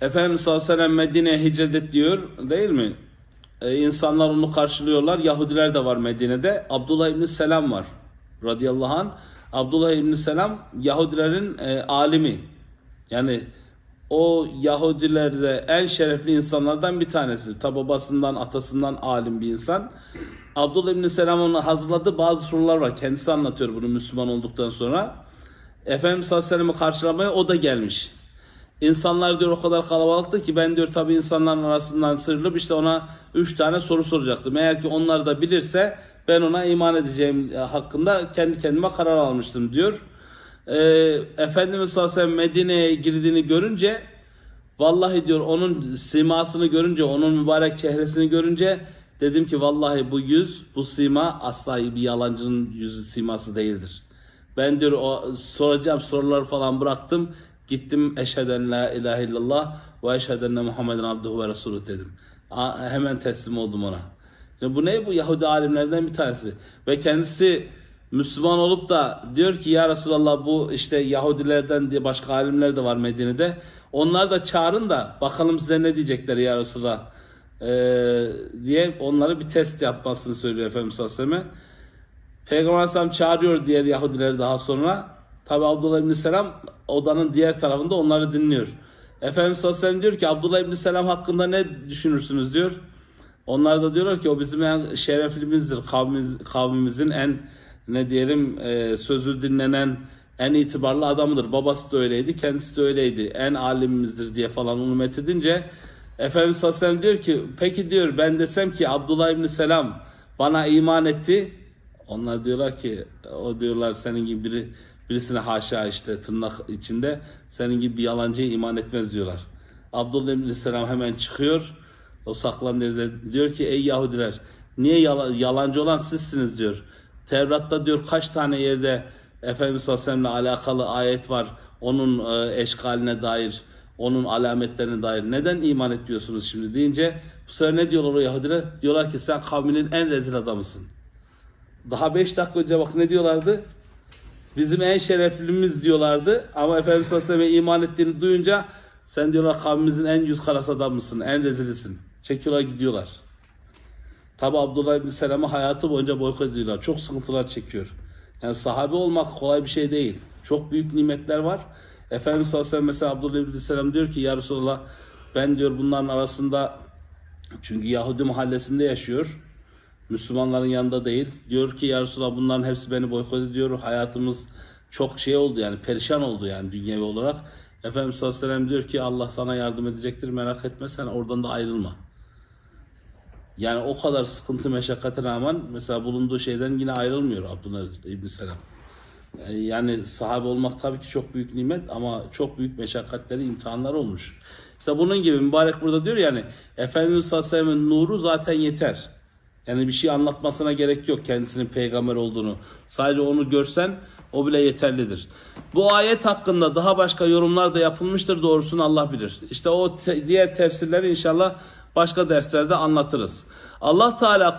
Efendimiz sallallahu aleyhi ve sellem Medine'ye hicret et diyor değil mi? Ee, insanlar onu karşılıyorlar. Yahudiler de var Medine'de. Abdullah İbni Selam var radıyallahu anh. Abdullah İbni Selam Yahudilerin e, alimi. Yani o Yahudilerde en şerefli insanlardan bir tanesi. Ta babasından, atasından alim bir insan. Abdullah İbni Selam onu hazırladı. Bazı sorular var. Kendisi anlatıyor bunu Müslüman olduktan sonra. Efendimiz sallallahu aleyhi ve sellem'i karşılamaya o da gelmiş. İnsanlar diyor o kadar kalabalıktı ki ben diyor tabi insanların arasından sıyrılıp işte ona üç tane soru soracaktım. Eğer ki onlar da bilirse ben ona iman edeceğim e, hakkında kendi kendime karar almıştım diyor. Ee, Efendimiz sallallahu aleyhi ve sellem Medine'ye girdiğini görünce vallahi diyor onun simasını görünce onun mübarek çehresini görünce dedim ki vallahi bu yüz bu sima asla bir yalancının yüzü siması değildir. Ben diyor o soracağım soruları falan bıraktım. Gittim eşheden la ilahe illallah ve eşheden Muhammeden abduhu ve resulü dedim. A- hemen teslim oldum ona. Şimdi bu ne bu Yahudi alimlerden bir tanesi. Ve kendisi Müslüman olup da diyor ki ya Resulallah bu işte Yahudilerden diye başka alimler de var Medine'de. Onlar da çağırın da bakalım size ne diyecekler ya Resulallah ee, diye onları bir test yapmasını söylüyor Efendimiz sallallahu aleyhi ve sellem. Peygamber Aleyhisselam çağırıyor diğer Yahudileri daha sonra. Tabi Abdullah İbni Selam odanın diğer tarafında onları dinliyor. Efendimiz sallallahu aleyhi ve sellem diyor ki Abdullah İbni Selam hakkında ne düşünürsünüz diyor. Onlar da diyorlar ki o bizim en şereflimizdir. Kavmimiz, kavmimizin en ne diyelim e, sözü dinlenen en itibarlı adamıdır. Babası da öyleydi, kendisi de öyleydi. En alimimizdir diye falan onu methedince Efendimiz sallallahu aleyhi ve sellem diyor ki peki diyor ben desem ki Abdullah İbni Selam bana iman etti. Onlar diyorlar ki o diyorlar senin gibi biri birisine haşa işte tırnak içinde senin gibi bir yalancıya iman etmez diyorlar. Abdullah İbni Selam hemen çıkıyor. O saklan yerde diyor ki ey Yahudiler niye yala- yalancı olan sizsiniz diyor. Tevrat'ta diyor kaç tane yerde Efendimiz sallallahu aleyhi ve sellem'le alakalı ayet var. Onun e, eşkaline dair, onun alametlerine dair. Neden iman etmiyorsunuz şimdi deyince bu sefer ne diyorlar o Yahudiler? Diyorlar ki sen kavminin en rezil adamısın. Daha 5 dakika önce bak ne diyorlardı? Bizim en şereflimiz diyorlardı ama Efendimiz sallallahu aleyhi ve sellem'e iman ettiğini duyunca sen diyorlar kavmimizin en yüz karası adamısın, en rezilisin. Çekiyorlar gidiyorlar. Tabi Abdullah İbni Selam'ı hayatı boyunca boykot ediyorlar. Çok sıkıntılar çekiyor. Yani sahabe olmak kolay bir şey değil. Çok büyük nimetler var. Efendimiz sallallahu mesela Abdullah İbni Selam diyor ki Ya Resulallah ben diyor bunların arasında çünkü Yahudi mahallesinde yaşıyor. Müslümanların yanında değil. Diyor ki ya Resulallah bunların hepsi beni boykot ediyor. Hayatımız çok şey oldu yani perişan oldu yani dünyevi olarak. Efendimiz sallallahu aleyhi ve sellem diyor ki Allah sana yardım edecektir merak etme sen oradan da ayrılma. Yani o kadar sıkıntı meşakkate rağmen mesela bulunduğu şeyden yine ayrılmıyor Abdullah İbni Selam. Ee, Yani sahabe olmak tabii ki çok büyük nimet ama çok büyük meşakkatleri, imtihanlar olmuş. İşte bunun gibi mübarek burada diyor yani Efendimiz sallallahu aleyhi ve sellem'in nuru zaten yeter. Yani bir şey anlatmasına gerek yok kendisinin peygamber olduğunu. Sadece onu görsen o bile yeterlidir. Bu ayet hakkında daha başka yorumlar da yapılmıştır doğrusunu Allah bilir. İşte o te- diğer tefsirleri inşallah başka derslerde anlatırız. Allah Teala Kur'an